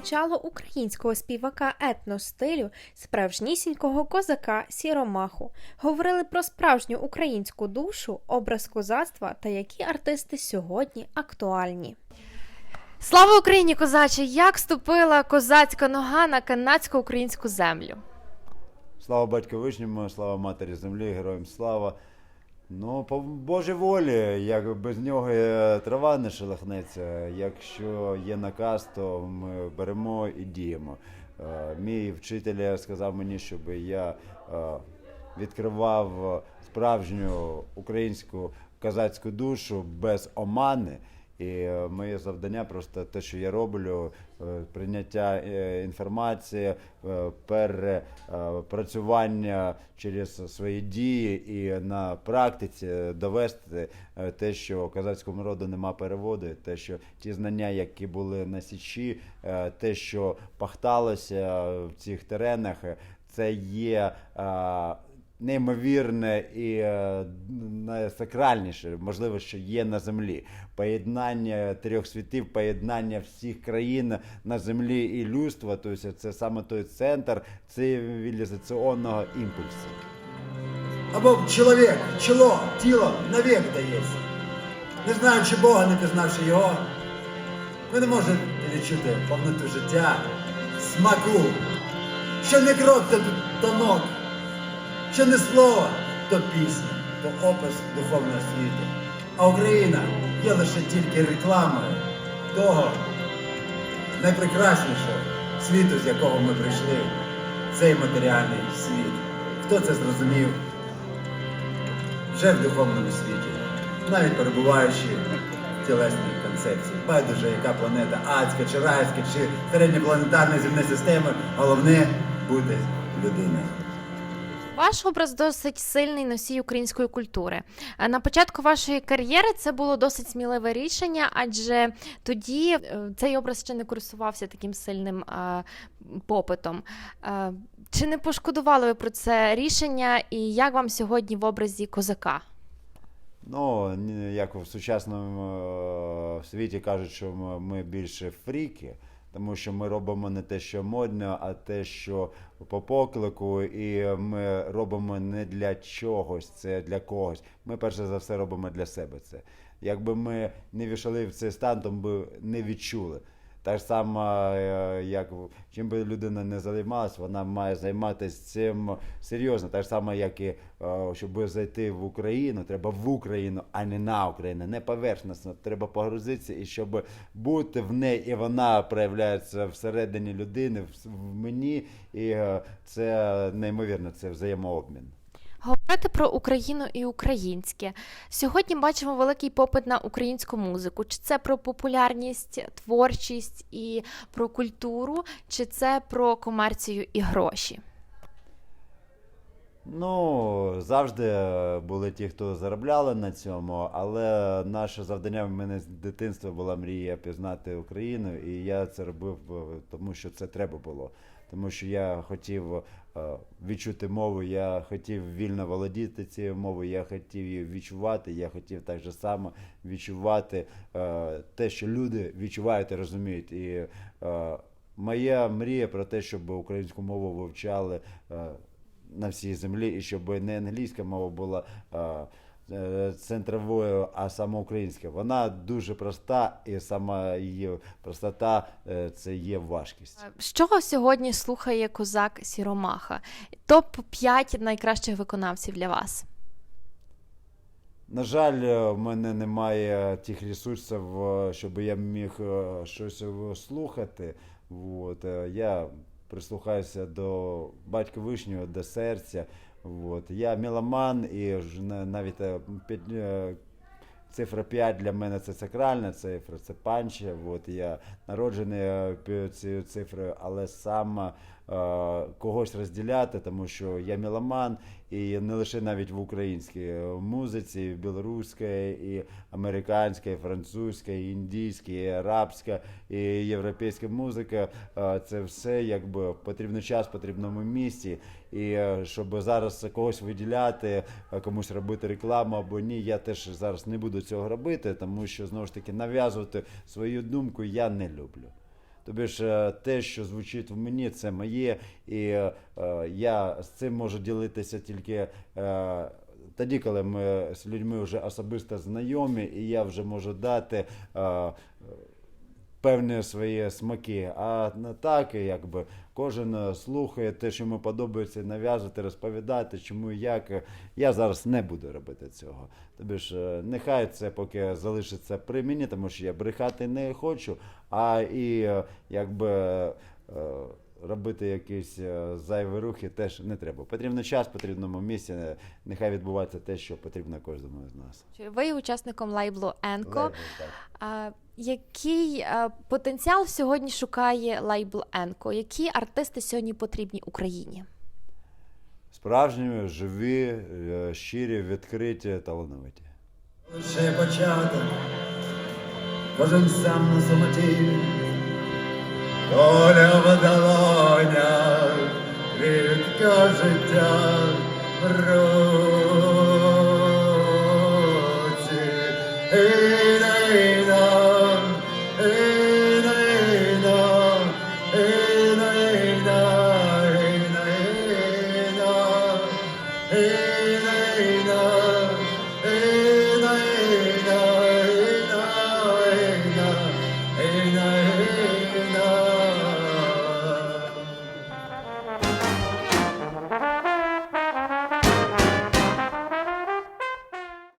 зустрічало українського співака етностилю, справжнісінького козака Сіромаху. Говорили про справжню українську душу, образ козацтва та які артисти сьогодні актуальні. Слава Україні, козаче! Як ступила козацька нога на канадсько-українську землю? Слава батьку Вишньому, слава матері землі, героям слава. Ну, по Божій волі, як без нього е, трава не шелохнеться. Якщо є наказ, то ми беремо і діємо. Е, Мій вчитель сказав мені, щоб я е, відкривав справжню українську козацьку душу без омани. І е, моє завдання просто те, що я роблю, е, прийняття е, інформації, перепрацювання через свої дії і на практиці довести те, що козацькому роду нема переводу, те, що ті знання, які були на січі, те, що пахталося в цих теренах, це є. Неймовірне і е, найсакральніше, можливо, що є на землі. Поєднання трьох світів, поєднання всіх країн на землі і людства. Тобто це саме той центр цивілізаційного імпульсу. Або чоловік, чоло, тіло навік дається. Не знаючи Бога, не пізнавши його, ви не можете відчути повноту життя, смаку. Що не крок, то тонок, що не слово, то пісня, то опис духовного світу. А Україна є лише тільки рекламою того найпрекраснішого світу, з якого ми прийшли, цей матеріальний світ. Хто це зрозумів? вже в духовному світі, навіть перебуваючи в тілесній концепції. Байдуже, яка планета адська, чи райська, чи середньопланетарна земна система, головне бути людиною. Ваш образ досить сильний носій української культури. Е, На початку вашої кар'єри це було досить сміливе рішення, адже тоді е, цей образ ще не користувався таким сильним е, попитом. Чи не пошкодували ви про це рішення, і як вам сьогодні в образі козака? Ну, як в сучасному світі кажуть, що ми більше фріки, тому що ми робимо не те, що модно, а те, що по поклику, і ми робимо не для чогось, це для когось. Ми перше за все робимо для себе це. Якби ми не війшли в цей стан, то ми не відчули. Так само, е, як чим би людина не займалась, вона має займатися цим серйозно. Так само, як і е, щоб зайти в Україну, треба в Україну, а не на Україну, не поверхностно. Треба погрузитися, і щоб бути в неї, і вона проявляється всередині людини, в мені, і е, це неймовірно, це взаємообмін. Говорити про Україну і українське. Сьогодні бачимо великий попит на українську музику. Чи це про популярність, творчість і про культуру, чи це про комерцію і гроші? Ну, завжди були ті, хто заробляли на цьому, але наше завдання в мене з дитинства була мрія пізнати Україну, і я це робив, е, тому що це треба було. Тому що я хотів е, відчути мову, я хотів вільно володіти цією мовою, я хотів її відчувати, я хотів так же само відчувати е, те, що люди відчувають і розуміють. І е, моя мрія про те, щоб українську мову вивчали. на всій землі, і щоб не англійська мова була центровою, а саме українська. Вона дуже проста, і сама її простота е, це є важкість. Що сьогодні слухає козак Сіромаха? Топ 5 найкращих виконавців для вас. На жаль, е, в мене немає тих ресурсів, е, щоб я міг е, щось е, слухати. От, е, я прислухаюся до батька вишнього, до серця. От. Я меломан і навіть е, е, цифра 5 для мене це сакральна цифра, це панче. От, я народжений е, цією цифрою, але сам е, когось розділяти, тому що я меломан, і не лише навіть в українській е, музиці, в білоруській, і американська, і французька, і індійська, і арабська, і європейська музика. Е, Це все якби потрібно час, в потрібному місці. І е, щоб зараз когось виділяти, е, комусь робити рекламу або ні, я теж зараз не буду цього робити, тому що знову ж таки нав'язувати свою думку я не люблю. Тобі ж е, те, що звучить в мені, це моє, і е, е, я з цим можу ділитися тільки. Е, тоді, коли ми з людьми вже особисто знайомі, і я вже можу дати е, певні свої смаки. А не так, якби кожен е, слухає те, що йому подобається, нав'язувати, розповідати, чому і як. Я зараз не буду робити цього. Тобі ж е, нехай це поки залишиться при мені, тому що я брехати не хочу, а і е, якби. Е, Робити якісь е, зайві рухи теж не треба. Потрібно час, потрібному місці. е, Нехай відбувається те, що потрібно кожному з нас. Ви є учасником лейблу Енко. Лейбл. А, який потенціал сьогодні шукає лейбл Енко? Які артисти сьогодні потрібні Україні? Справжні, живі, е, щирі, відкриті, талановиті. Лише початок, кожен сам на самоті, доля життя,